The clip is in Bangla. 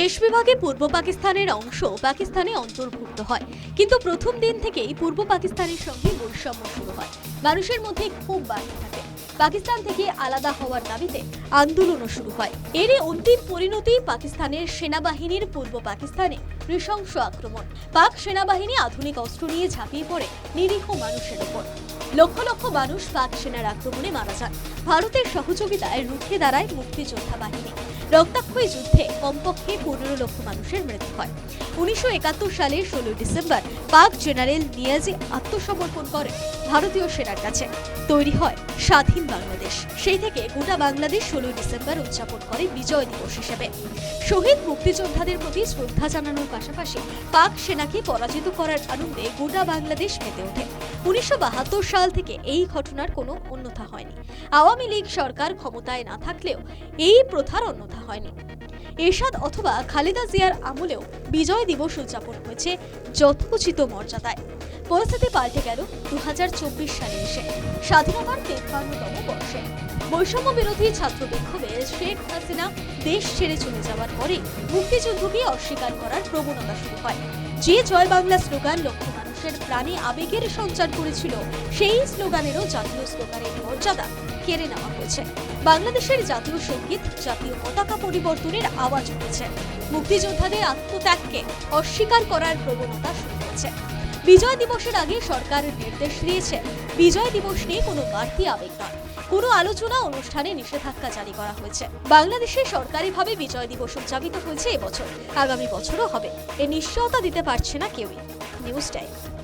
দেশ বিভাগে পূর্ব পাকিস্তানের অংশ পাকিস্তানে অন্তর্ভুক্ত হয়। কিন্তু প্রথম দিন থেকেই পূর্ব পাকিস্তানের সঙ্গে বৈষম্য শুরু হয়। মানুষের মধ্যে খুব বাড়তে থাকে। পাকিস্তান থেকে আলাদা হওয়ার দাবিতে আন্দোলনও শুরু হয়। এরই অন্তিম পরিণতি পাকিস্তানের সেনাবাহিনীর পূর্ব পাকিস্তানে নৃশংস আক্রমণ। পাক সেনাবাহিনী আধুনিক অস্ত্র নিয়ে ঝাঁপিয়ে পড়ে নিরীহ মানুষের ওপর। লক্ষ লক্ষ মানুষ পাক সেনার আক্রমণে মারা যান। ভারতের সহযোগিতায় রুখে দাঁড়ায় মুক্তিযোদ্ধা বাহিনী। রক্তাক্ষয়ী যুদ্ধে কমপক্ষে পনেরো লক্ষ মানুষের মৃত্যু হয়। উনিশশো একাত্তর সালের ষোলো ডিসেম্বর পাক জেনারেল নিয়াজি আত্মসমর্পণ করেন। ভারতীয় সেনার কাছে। তৈরি হয় স্বাধীন বাংলাদেশ। সেই থেকে গোটা বাংলাদেশ ষোলোই ডিসেম্বর উদযাপন করে বিজয় দিবস হিসেবে। শহীদ মুক্তিযোদ্ধাদের প্রতি শ্রদ্ধা জানানোর পাশাপাশি পাক সেনাকে পরাজিত করার আনন্দে গোটা বাংলাদেশ মেতে ওঠে। উনিশশো বাহাত্তর সাল থেকে এই ঘটনার কোনো অন্যথা হয়নি। আওয়ামী লীগ সরকার ক্ষমতায় না থাকলেও এই প্রথার অন্যথা হয়নি। এরশাদ অথবা খালেদা জিয়ার আমলেও বিজয় দিবস উদযাপন হয়েছে যথোচিত মর্যাদায়। পরিস্থিতি পাল্টে গেল দু সালে এসে স্বাধীনতার তেপ্পান্নতম বর্ষে বৈষম্য বিরোধী ছাত্র বিক্ষোভে শেখ হাসিনা দেশ ছেড়ে চলে যাওয়ার পরে মুক্তিযুদ্ধকে অস্বীকার করার প্রবণতা শুরু হয়। যে জয় বাংলা স্লোগান লক্ষ মানুষের প্রাণে আবেগের সঞ্চার করেছিল, সেই স্লোগানেরও জাতীয় স্লোগানের মর্যাদা কেড়ে নেওয়া হয়েছে। বাংলাদেশের জাতীয় সংগীত, জাতীয় পতাকা পরিবর্তনের আওয়াজ উঠেছে। মুক্তিযোদ্ধাদের আত্মত্যাগকে অস্বীকার করার প্রবণতা শুরু হয়েছে। বিজয় দিবসের আগে সরকারের নির্দেশ দিয়েছে। বিজয় দিবস নিয়ে কোনো বাড়তি আবেগ নয়। কোনো আলোচনা, অনুষ্ঠানে নিষেধাজ্ঞা জারি করা হয়েছে। বাংলাদেশে সরকারিভাবে বিজয় দিবস উদযাপিত হয়েছে এবছর আগামী বছরও হবে। এ নিশ্চয়তা দিতে পারছে না কেউই। News time.